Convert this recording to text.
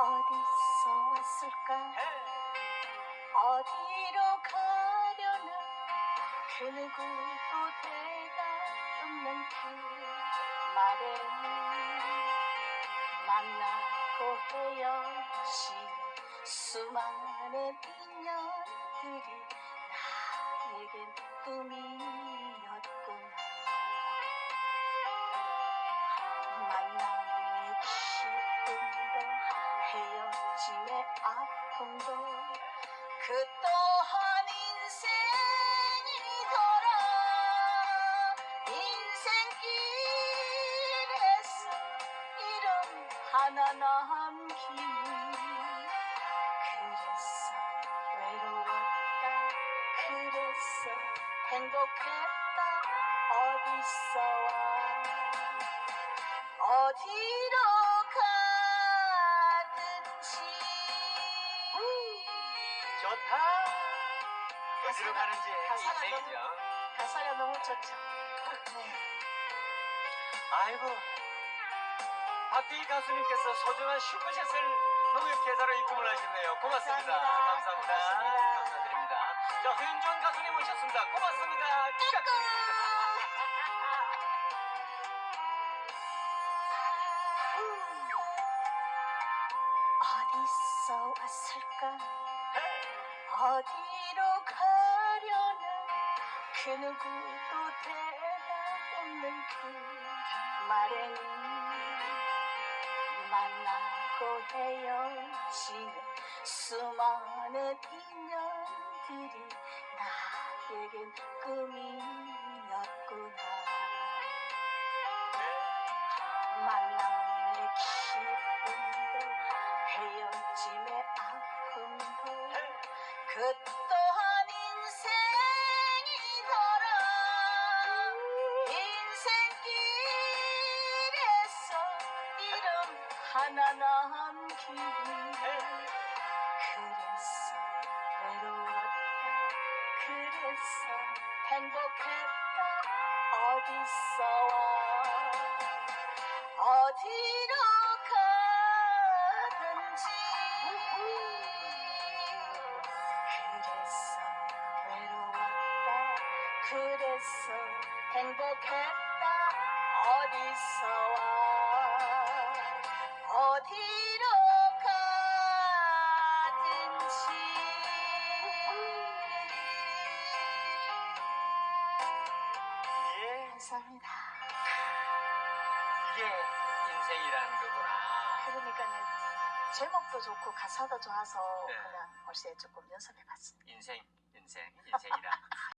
어디서 왔을까? 어디로 가려나? 그 누구도 대답 없는 그 말에는 만나고 헤어진 수많은 인연들이 나에겐 꿈이 헤어짐의 아픔도 그 또한 인생이더라. 인생길에서 이름 하나 남기니 그래서 외로웠다. 그래서 행복했다. 어디서와 어디로 가 좋다. 어디로 가는지 가사가 인생이죠. 가사가 너무 좋죠 네. 아이고. 박대희 가수님께서 소중한 슈퍼샷을 농협 계좌로 입금을 하셨네요. 고맙습니다. 감사합니다. 감사합니다. 고맙습니다. 감사드립니다. 자, 허윤정 가수님 오셨습니다. 고맙습니다. 축하드립니다. 어디서 왔을까 어디로 가려나? 그 누구도 대답 없는 그 말에는 만나고 헤어지는 수많은 인연들이 나에겐 꿈이었구나. 만남의 기쁨도 아픔도 그 또한 인생이더라 인생길에서 이름 하나 남기니 그래서 외로웠다. 그래서 행복했다. 어디서 와? 어디로 그래서 행복했다 어디서 와 어디로 가든지 예. 감사합니다 이게 인생이라는 거구나. 그러니까요 제목도 좋고 가사도 좋아서 네. 그냥 올세 조금 연습해봤습니다 인생, 인생, 인생이라.